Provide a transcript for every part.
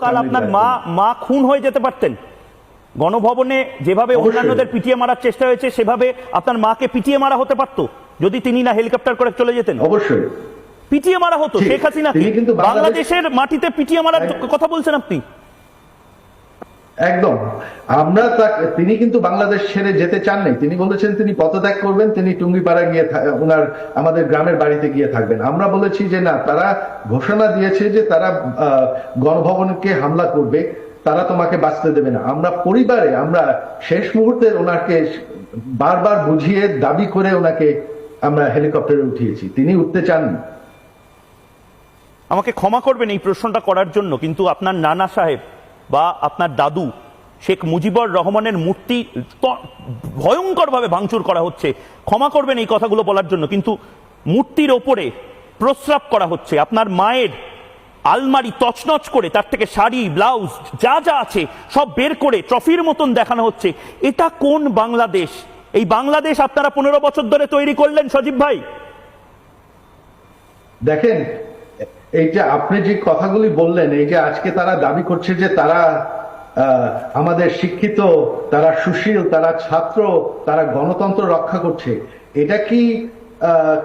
কাল আপনার মা মা খুন হয়ে যেতে পারতেন। গণভবনে যেভাবে অন্যান্যদের পিটিয়ে মারার চেষ্টা হয়েছে সেভাবে আপনার মাকে পিটিয়ে মারা হতে পারতো যদি তিনি না হেলিকপ্টার করে চলে যেতেন। অবশ্যই। পিটিয়ে মারা হতো শেখ হাসিনা বাংলাদেশের মাটিতে পিটিয়ে মারার কথা বলছেন আপনি। একদম। আমরা তিনি কিন্তু বাংলাদেশ ছেড়ে যেতে চান নাই তিনি বলেছেন তিনি পদত্যাগ করবেন, তিনি টুঙ্গিপাড়া গিয়ে ওনার, আমাদের গ্রামের বাড়িতে গিয়ে থাকবেন। আমরা বলেছি যে না, তারা ঘোষণা দিয়েছে যে তারা গণভবনকে হামলা করবে, তারা তোমাকে বাঁচতে দেবে না। আমরা পরিবারে, আমরা শেষ মুহূর্তে ওনাকে বারবার বুঝিয়ে দাবি করে ওনাকে আমরা হেলিকপ্টারে উঠিয়েছি। তিনি উঠতে চাননি। আমাকে ক্ষমা করবেন এই প্রশ্নটা করার জন্য, কিন্তু আপনার নানা সাহেব বা আপনার দাদু শেখ মুজিবুর রহমানের মূর্তি ভয়ঙ্করভাবে ভাঙচুর করা হচ্ছে। ক্ষমা করবেন এই কথাগুলো বলার জন্য, কিন্তু মূর্তির ওপরে প্রস্রাব করা হচ্ছে। আপনার মায়ের আলমারি তছনছ করে, তার থেকে শাড়ি, ব্লাউজ, যা যা আছে, সব বের করে ট্রফির মতন দেখানো হচ্ছে। এটা কোন বাংলাদেশ? এই বাংলাদেশ আপনারা পনেরো বছর ধরে তৈরি করলেন, সজীব ভাই? দেখেন এই যে আপনি যে কথাগুলি বললেন, এই যে আজকে তারা দাবি করছে যে তারা আমাদের শিক্ষিত, তারা সুশীল, তারা ছাত্র, তারা গণতন্ত্র রক্ষা করছে, এটা কি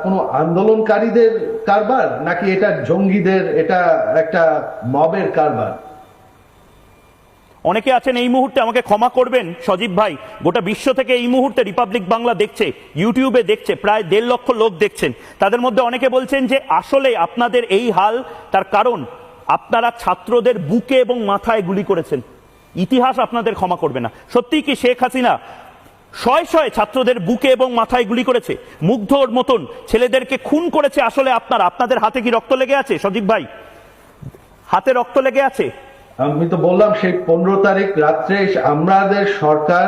কোনো আন্দোলনকারীদের কারবার? নাকি এটা জঙ্গিদের, এটা একটা মবের কারবার? অনেকে আছেন এই মুহূর্তে আমাকে ক্ষমা করবেন, সজীব ভাই। গোটা বিশ্ব থেকে এই মুহূর্তে রিপাবলিক বাংলা দেখছে ইউটিউবে দেখছে, প্রায় দেড় লক্ষ লোক দেখছেন। তাদের মধ্যে অনেকে বলছেন যে, আসলে আপনাদের এই হাল, তার কারণ আপনারা ছাত্রদের বুকে এবং মাথায় গুলি করেছেন। ইতিহাস আপনাদের ক্ষমা করবে না। সত্যিই কি শেখ হাসিনা শয় শয় ছাত্রদের বুকে এবং মাথায় গুলি করেছে? মুগ্ধর মতন ছেলেদেরকে খুন করেছে আসলে আপনারা। আপনাদের হাতে কি রক্ত লেগে আছে, সজীব ভাই? হাতে রক্ত লেগে আছে? আমি তো বললাম সেই পনেরো তারিখ রাত্রে আমাদের সরকার